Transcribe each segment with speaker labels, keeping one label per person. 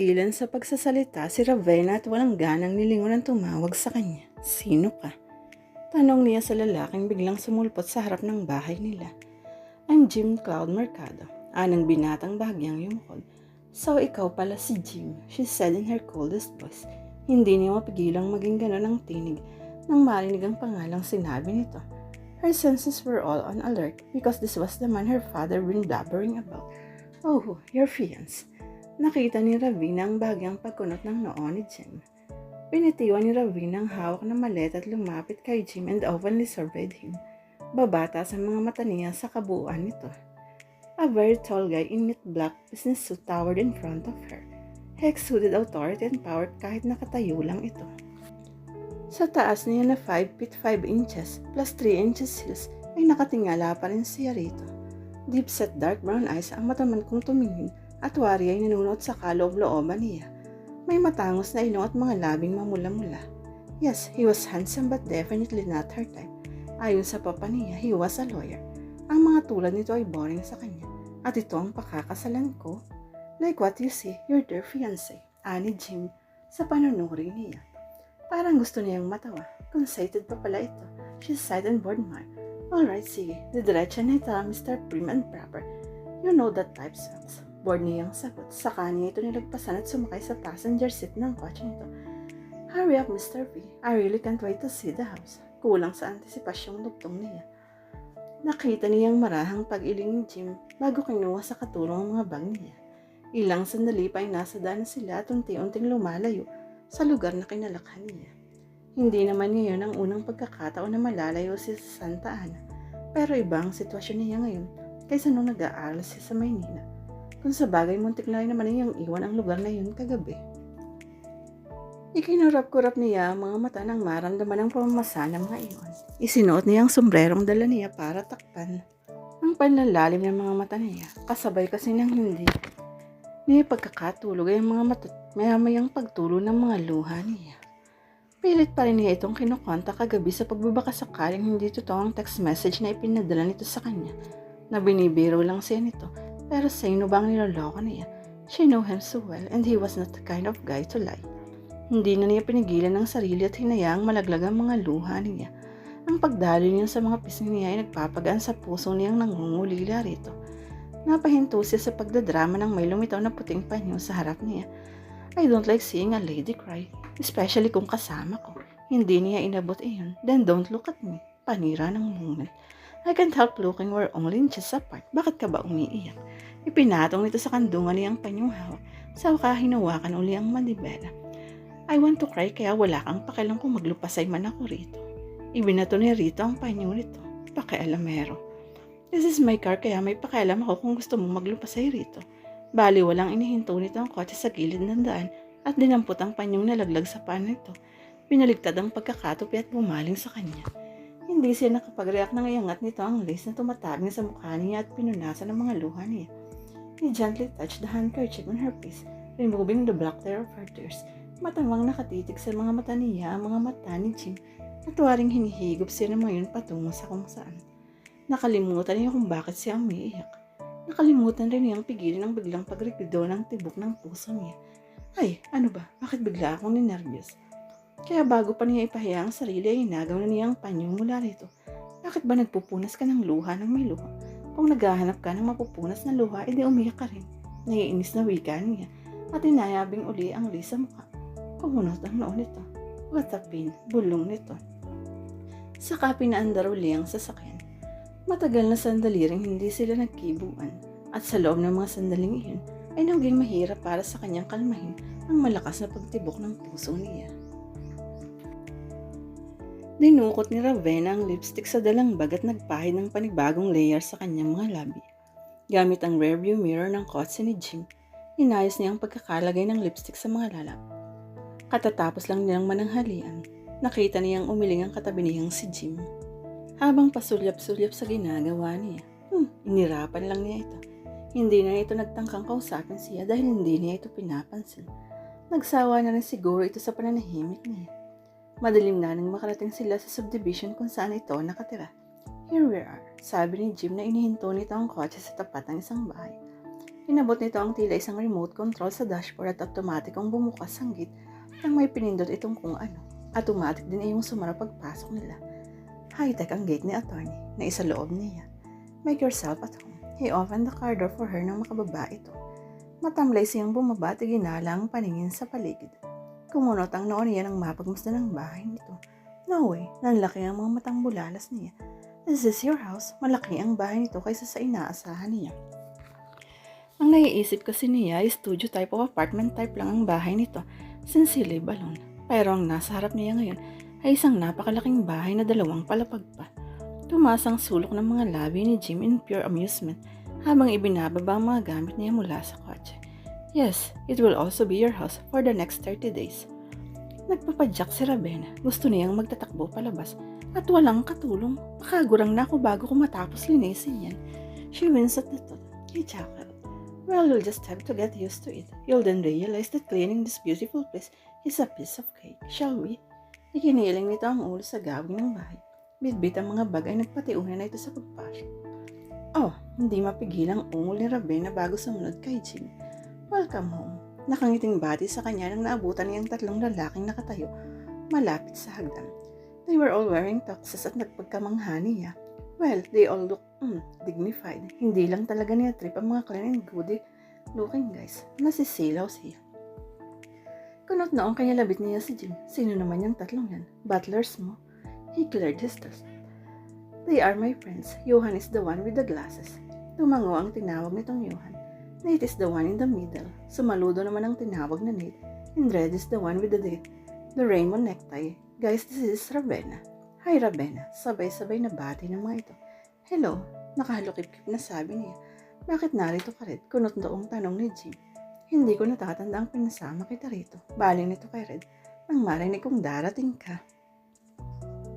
Speaker 1: napigilan sa pagsasalita si Ravenna at walang ganang nilingon ang tumawag sa kanya. Sino ka? Tanong niya sa lalaking biglang sumulpot sa harap ng bahay nila. I'm Jim Cloud Mercado. Anang binatang bahagyang yumukod. So ikaw pala si Jim, she said in her coldest voice. Hindi niya mapigilang maging ganon ang tinig nang marinig ang pangalang sinabi nito. Her senses were all on alert because this was the man her father been blabbering about. Oh, your fiance. Nakita ni Ravina ang bagyang pagkunot ng noo ni Jim. Pinitiwan ni Ravina ang hawak na maleta at lumapit kay Jim and openly surveyed him. Babata sa mga mata niya sa kabuuan nito. A very tall guy in neat black business suit towered in front of her. He exuded authority and power kahit nakatayo lang ito. Sa taas niya na 5 feet 5 inches plus 3 inches heels ay nakatingala pa rin siya rito. Deep set dark brown eyes ang mataman kong tumingin at wari ay nanunot sa kaloob-looban niya. May matangos na ilong at mga labing mamula-mula. Yes, he was handsome but definitely not her type. Ayon sa papa niya, he was a lawyer. Ang mga tulad nito ay boring sa kanya. At ito ang pakakasalan ko. Like what you see, your dear fiancé, ani Jim, sa panunuri niya. Parang gusto niyang matawa. Conceited pa pala ito. She sighed and bored man. Alright, sige. Didiretsa na ito, Mr. Prim and Proper. You know that type sucks. Bored niyang sagot. Saka niya ito nilagpasan at sumakay sa passenger seat ng kotse nito. Hurry up, Mr. P. I really can't wait to see the house. Kulang sa antisipasyong lugtong niya. Nakita niyang marahang pag-iling ni Jim bago kinuha sa katulong ang mga bag niya. Ilang sandali pa ay nasa daan sila at unti-unting lumalayo sa lugar na kinalakhan niya. Hindi naman ngayon ang unang pagkakataon na malalayo sa Santa Ana. Pero iba ang sitwasyon niya ngayon kaysa nung nag-aaral siya sa Maynila. Kung sa bagay muntik na rin naman niyang iwan ang lugar na yun kagabi. Ikinurap-kurap niya ang mga mata nang maramdaman ang pamamasa ng mga iyon. Isinuot niya ang sombrerong dala niya para takpan. Ang panlalalim ng mga mata niya, kasabay kasi ng hindi. Niya pagkakatulog ay ang mga mata mayamayang pagtulo ng mga luha niya. Pilit pa rin niya itong kinukonta kagabi sa pagbabaka sakaling hindi totoo ang text message na ipinadala nito sa kanya. Na binibiro lang siya nito, pero sino ba ang niloloko niya? She knew him so well and he was not the kind of guy to lie. Hindi na niya pinigilan ng sarili at hinayaang malaglag ang mga luha niya. Ang pagdalo niya sa mga pisngi niya ay nagpapagaan sa puso niyang nangungulila rito. Napahinto siya sa pagdadrama ng may lumitaw na puting panyo sa harap niya. I don't like seeing a lady cry, especially kung kasama ko. Hindi niya inabot iyon. Then don't look at me. Panira ng moment. I can't help looking we're only inches apart. Bakit ka ba umiiyak? Ipinatong nito sa kandungan niyang panyong hawak. Sa waka hinawakan uli ang manibela. I want to cry kaya wala kang pakialam kung maglupasay man ako rito. Ibinato ni Rito ang panyo nito. Pakialamero. This is my car kaya may pakialam ako kung gusto mong maglupasay rito. Bali walang inihinto nito ang kotse sa gilid ng daan at dinampot ang panyong nalaglag sa paan nito. Pinaligtad ang pagkakatupi at bumaling sa kanya. Hindi siya nakapag-react nang iangat nito ang lace na tumatabing sa mukha niya at pinunasan ng mga luha niya. He gently touched the handkerchief on her face, removing the black tear of her tears. Matamang nakatitig sa mga mata niya ang mga mata ni Jim at waring hinihigop siya naman yun patungo sa kung saan. Nakalimutan niya kung bakit siya umiiyak. Nakalimutan rin niyang pigilin ang biglang pagrikido ng tibok ng puso niya. Ay, ano ba? Bakit bigla akong ninervyos? Kaya bago pa niya ipahiya ang sarili ay inagaw na niya ang panyo mula rito. Bakit ba nagpupunas ka ng luha ng may luha? Kung naghahanap ka ng mapupunas na luha, edi umiyak ka rin. Naiinis na wika niya at inayabing uli ang li sa mukha. Kumunot ang noo nito. Pain, bulong nito. Saka pinaandar uli ang sasakyan. Matagal na sandali rin hindi sila nagkibuan at sa loob ng mga sandaling iyon ay naging mahirap para sa kanyang kalmahin ang malakas na pagtibok ng puso niya. Dinukot ni Ravenna ang lipstick sa dalang bag at nagpahid ng panibagong layer sa kanyang mga labi. Gamit ang rearview mirror ng kotse ni Jim, inayos niya ang pagkakalagay ng lipstick sa mga lalap. Katatapos lang nilang mananghalian, nakita niyang umiling ang katabi niyang si Jim. Habang pasulyap-sulyap sa ginagawa niya, hmm, inirapan lang niya ito. Hindi na ito nagtangkang kausapin siya dahil hindi niya ito pinapansin. Nagsawa na rin siguro ito sa pananahimik niya. Madilim na nang makarating sila sa subdivision kung saan ito nakatira. Here we are, sabi ni Jim na inihinto nito ang kotse sa tapat ng isang bahay. Inabot nito ang tila isang remote control sa dashboard at automatikong bumukas ang gate nang may pinindot itong kung ano. Automatic din ay yung sumara pagpasok nila. High-tech ang gate ni attorney na isa loob niya. Make yourself at home. He opened the car door for her nang makababa ito. Matamlay siyang bumaba at ginala ang paningin sa paligid. Kumunot ang noon niya ng mapagmasdan ng bahay nito. No way, nanlaki ang mga matang bulalas niya. This is your house. Malaki ang bahay nito kaysa sa inaasahan niya. Ang naiisip kasi niya studio type o apartment type lang ang bahay nito, sincerely balon. Pero ang nasa harap niya ngayon ay isang napakalaking bahay na dalawang palapag pa. Tumaas ang sulok ng mga labi ni Jim in pure amusement habang ibinababa ang mga gamit niya mula sa kotse. Yes, it will also be your house for the next 30 days. Nagpapadyak si Raven. Gusto niyang magtatakbo palabas at walang katulong. Makagurang na ako bago ko matapos linisin yan. She wins at the thought. He chuckled. Well, you'll just have to get used to it. You'll then realize that cleaning this beautiful place is a piece of cake. Shall we? Ikiniling nito ang ulo sa gawing ng bahay. Bitbit ang mga bagay nagpatiunan na ito sa pagpasok. Oh, hindi mapigilang ungol ni Raven na bago sumunod kay Jim. Welcome home. Nakangiting bati sa kanya nang naabutan niyang tatlong lalaking nakatayo malapit sa hagdan. They were all wearing tuxes at nagpagkamangha niya. Well, they all look mm, dignified. Hindi lang talaga niya trip ang mga clean and goody looking guys. Nasisilaw siya. Kunot noong kanya labit niya si Jim. Sino naman yung tatlong yan? Butlers mo? He cleared his throat. They are my friends. Johan is the one with the glasses. Tumango ang tinawag nitong Johan. Nate is the one in the middle. Sumaludo naman ang tinawag na Nate. And Red is the one with the. The rainbow necktie. Guys, this is Ravenna. Hi Ravenna. Sabay-sabay na bati ng mga ito. Hello. Nakahalukip-kip na sabi niya. Bakit narito ka Red? Kunot doong tanong ni Jim. Hindi ko natatanda ang pinasama kita rito. Baling nito kay Red. Nang marinig kong darating ka.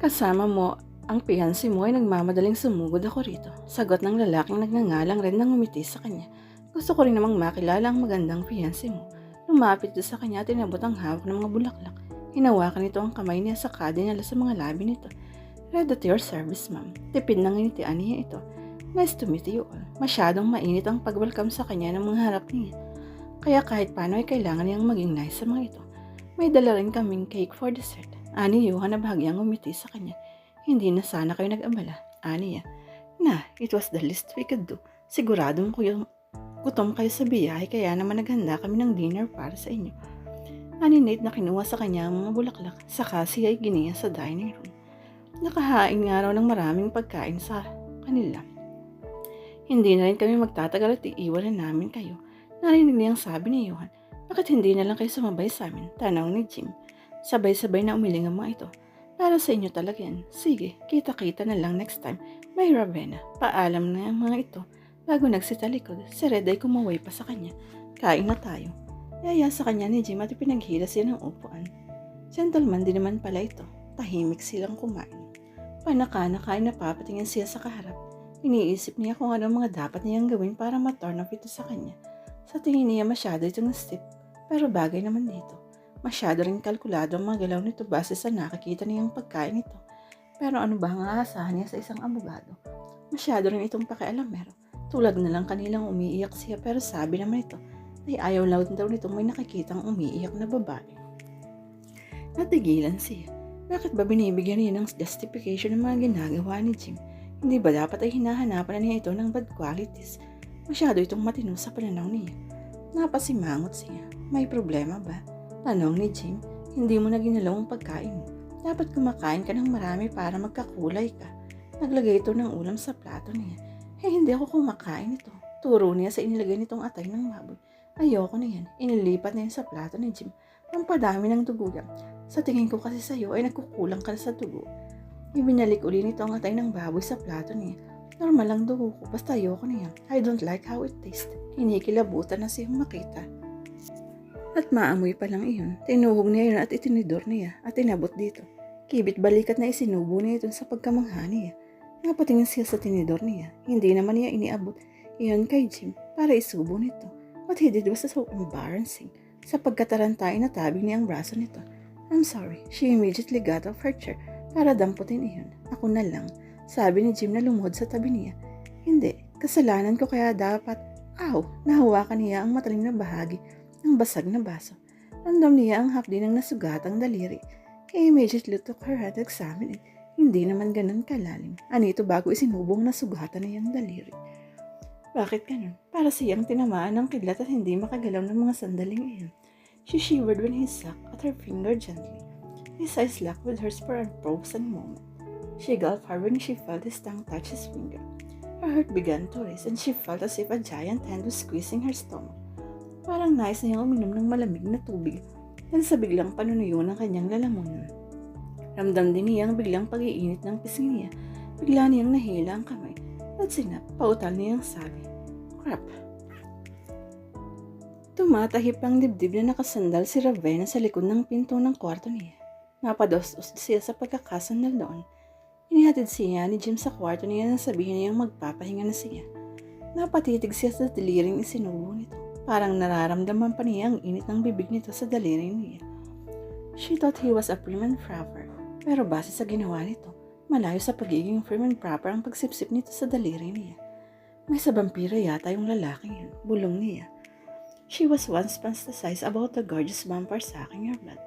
Speaker 1: Kasama mo ang piyansi mo ay nagmamadaling sumugod ako rito. Sagot ng lalaking nagngangalang rin nang umiti sa kanya. Gusto ko rin namang makilala ang magandang fiancé mo. Lumapit sa kanya at inabot ang hawak ng mga bulaklak. Hinawakan nito ang kamay niya sa kardinal sa mga labi nito. Ready to your service, ma'am. Tipid ng initian niya ito. Nice to meet you all. Masyadong mainit ang pag-welcome sa kanya ng mga harap niya. Kaya kahit paano ay kailangan niyang maging nice sa mga ito. May dala rin kaming cake for dessert. Ani Johan na bahagyang umiti sa kanya. Hindi na sana kayo nag-abala. Ani niya. Na, it was the least we could do. Siguradong ko yung Gutom kayo sa biyahe kaya naman naghanda kami ng dinner para sa inyo. Ani Nate na kinuha sa kanya ang mga bulaklak, saka siya ay giniya sa dining room. Nakahain nga raw ng maraming pagkain sa kanila. Hindi na rin kami magtatagal at iiwanan namin kayo. Narinig niyang sabi ni Johan, bakit hindi na lang kayo sumabay sa amin? Tanong ni Jim. Sabay-sabay na umiling ang mga ito. Para sa inyo talaga yan. Sige, kita-kita na lang next time. May Ravenna. Paalam na ang mga ito. Bago nagsita likod, si Red ay kumaway pa sa kanya. Kain na tayo. Yaya sa kanya ni Jim at ipinaghila siya ng upuan. Gentleman din naman pala ito. Tahimik silang kumain. Panaka-nakain na papatingin siya sa kaharap. Iniisip niya kung ano mga dapat niyang gawin para ma-turn off ito sa kanya. Sa tingin niya masyado itong stiff, pero bagay naman dito. Masyado rin kalkulado ang mga galaw nito base sa nakakita niyang pagkain nito. Pero ano ba ang aasahan niya sa isang abogado? Masyado rin itong pakialamero. Tulad na lang kanilang umiiyak siya pero sabi naman ito ay ayaw lang daw nitong may nakikitang umiiyak na babae. Natigilan siya. Bakit ba binibigyan niya ng justification ng mga ginagawa ni Jim? Hindi ba dapat ay hinahanapan na niya ito ng bad qualities? Masyado itong matino sa pananaw niya. Napasimangot siya. May problema ba? Tanong ni Jim, hindi mo na ginalaw ang pagkain mo. Dapat kumakain ka ng marami para magkakulay ka. Naglagay ito ng ulam sa plato niya. Eh, hindi ako kumakain ito. Turo niya sa inilagay nitong atay ng baboy. Ayoko na yan. Inilipat na yan sa plato ni Jim. Ang padami ng dugo yan. Sa tingin ko kasi sa'yo ay nagkukulang ka na sa dugo. Ibinalik uli nito ang atay ng baboy sa plato niya. Normal lang dugo ko, basta ayoko na yan. I don't like how it tastes. Kinikilabutan na siyang makita. At maamoy pa lang iyon. Tinuhog niya yun at itinidor niya at inabot dito. Kibit balikat na isinubo niya ito sa pagkamangha niya. Napatingin siya sa tinidor niya. Hindi naman niya iniabot iyon kay Jim para isubo nito. What he did was so embarrassing. Sa pagkatarantay na tabi niya ang braso nito. I'm sorry. She immediately got off her chair para damputin iyon. Ako na lang. Sabi ni Jim na lumuhod sa tabi niya. Hindi. Kasalanan ko kaya dapat Aw! Nahawakan niya ang matalim na bahagi ng basag na baso. Ramdam niya ang hapdi ng nasugatang daliri. He immediately took her hand to examine it. Hindi naman ganun kalalim. Anito bago isinubong na sugatan na yung daliri. Bakit ganun? Para siyang tinamaan ng kidlat at hindi makagalaw ng mga sandaling iyon. She shivered when he sucked at her finger gently. His eyes locked with hers for a frozen moment. She gulped hard when she felt his tongue touch his finger. Her heart began to race and she felt as if a giant hand was squeezing her stomach. Parang nais niyang uminom ng malamig na tubig dahil sa biglang panunuyo ng kanyang lalamunan. Ramdam din niya ang biglang pag-iinit ng pisngi niya. Bigla niyang nahila ang kamay at sinap, pautal niyang sabi, Crap. Tumatahip ang dibdib na nakasandal si Ravenna sa likod ng pinto ng kwarto niya. Napados-os siya sa pagkakasandal doon. Inihatid siya ni Jim sa kwarto niya nang sabihin niyang magpapahinga na siya. Napatitig siya sa daliring isinubo nito. Parang nararamdaman pa niya ang init ng bibig nito sa daliri niya. She thought he was a prim and proper, pero base sa ginawa nito, malayo sa pagiging prim and proper ang pagsipsip nito sa daliri niya. May sa vampiro yata yung lalaking yun, bulong niya. She was once fantasized about the gorgeous vampire sucking her blood.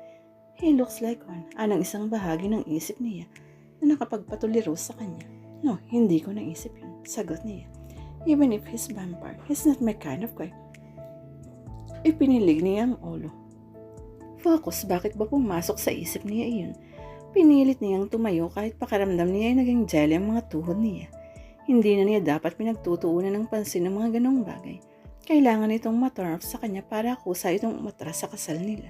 Speaker 1: He looks like one, anang isang bahagi ng isip niya na nakapagpatuliro sa kanya. No, hindi ko naisip yun, sagot niya. Even if he's vampire, he's not my kind of guy. Ipinilig niya ang ulo. Focus, bakit ba pumasok sa isip niya iyon? Pinilit niyang tumayo kahit pakaramdam niya ay naging jelly ang mga tuhod niya. Hindi na niya dapat pinagtutuunan ng pansin ng mga ganong bagay. Kailangan itong maturn off sa kanya para kusa itong umatras sa kasal nila.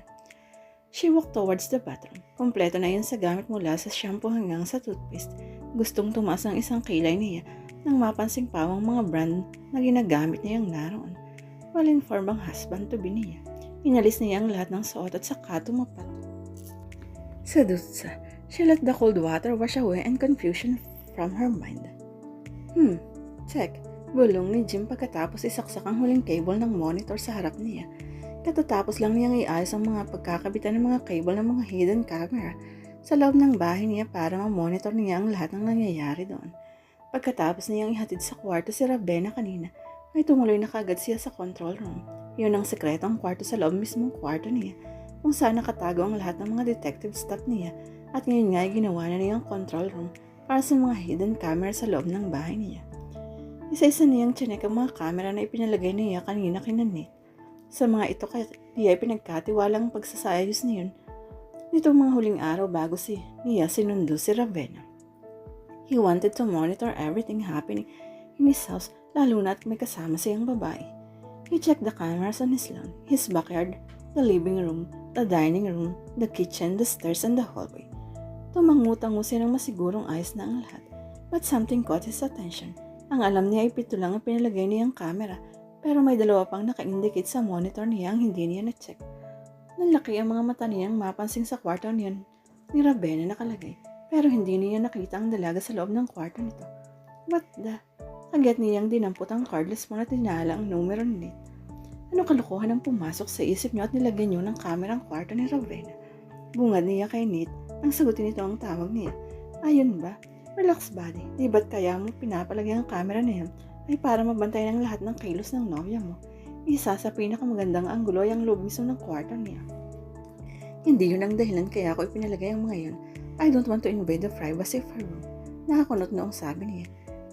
Speaker 1: She walked towards the bathroom. Kompleto na yun sa gamit mula sa shampoo hanggang sa toothpaste. Gustong tumaas ng isang kilay niya nang mapansing pa ang mga brand na ginagamit niyang naroon. Well-informed ang husband to be niya. Inalis niya ang lahat ng suot at saka tumapat. Sa dutsa, she let the cold water wash away and confusion from her mind. Hmm, check. Bulong ni Jim pagkatapos isaksak ang huling cable ng monitor sa harap niya. Katatapos lang niyang iayos ang mga pagkakabitan ng mga cable ng mga hidden camera sa loob ng bahay niya para ma-monitor niya ang lahat ng nangyayari doon. Pagkatapos niyang ihatid sa kwarto si Ravenna kanina, ay tumuloy na kagad siya sa control room. Yun ang sekretong kwarto sa loob mismong kwarto niya, kung saan nakatago ang lahat ng mga detective staff niya at ngayon nga ay ginawa na niyang control room para sa mga hidden camera sa loob ng bahay niya. Isa-isa niyang chinek ang mga camera na ipinalagay niya kanina kina Nick. Sa mga ito kaya niya ay pinagkatiwalang pagsasayos niyon nitong mga huling araw bago si niya sinundo si Ravenna. He wanted to monitor everything happening in his house lalo na at may kasama siyang babae. He checked the cameras on his lawn, his backyard, the living room, the dining room, the kitchen, the stairs, and the hallway. Tumangutango ng masigurong ayos na ang lahat. But something caught his attention. Ang alam niya ay pito lang ang pinalagay niyang camera, pero may dalawa pang naka-indicate sa monitor niya ang hindi niya na-check. Nalaki ang mga mata niyang mapansin sa kwarto niyan ni Ravenna nakalagay, pero hindi niya nakita ang dalaga sa loob ng kwarto nito. What the? Agad niyang dinampot ang cardless phone at tinala ang numero ni Nate. Ano kalokohan ang pumasok sa isip niyo at nilagyan niyo ng camera ang kwarto ni Ravenna? Bungad niya kay Nate, ang sagutin nito ang tawag niya. Ayun ba? Relax buddy, di ba't kaya mo pinapalagay ang camera na yan ay para mabantay ng lahat ng kilos ng nobya mo. Isa sa pinakamagandang anggulo ay ang loob mismo ng kwarto niya. Hindi yun ang dahilan kaya ako ipinalagay ang mga yun. I don't want to invade the privacy of her room. Nakakunot noong sabi niya.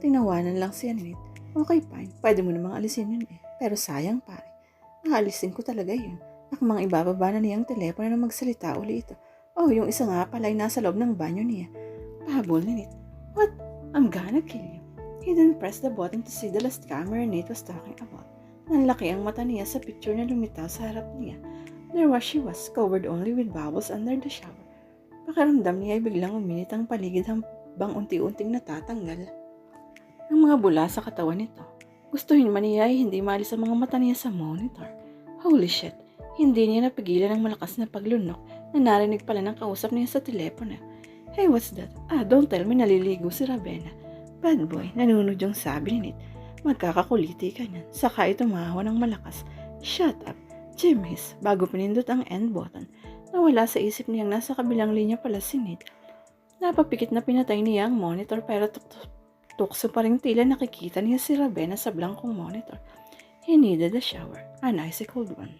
Speaker 1: Tinawanan lang siya ni. Okay fine, pwede mo namang alisin yun eh. Pero sayang pare. Aalisin ko talaga yun. Akmang ibababa na niyang telepono na magsalita uli ito. Oh, yung isa nga pala ay nasa loob ng banyo niya. Pahabol Nate. What? I'm gonna kill you. He then pressed the button to see the last camera Nate was talking about. Nanlaki ang mata niya sa picture na lumitaw sa harap niya. There was she was, covered only with bubbles under the shower. Pakaramdam niya ay biglang uminit ang paligid habang unti-unting natatanggal. Ang mga bula sa katawan nito. Gustuhin man niya ay hindi maalis ang mga mata niya sa monitor. Holy shit, hindi niya napigilan ang malakas na paglunok na narinig pala ng kausap niya sa telepono. Hey, what's that? Ah, don't tell me naliligo si Ravenna. Bad boy, nanunod yung sabi ni Nate. Magkakakuliti ka niyan. Saka ito mahawa ng malakas. Shut up. Jim hiss, bago pinindot ang end button. Nawala sa isip niyang nasa kabilang linya pala si Nate. Napapikit na pinatay niya ang monitor pero tuk- tukso pa rin tila nakikita niya si Ravenna sa blankong monitor. He needed a shower, an icy cold one.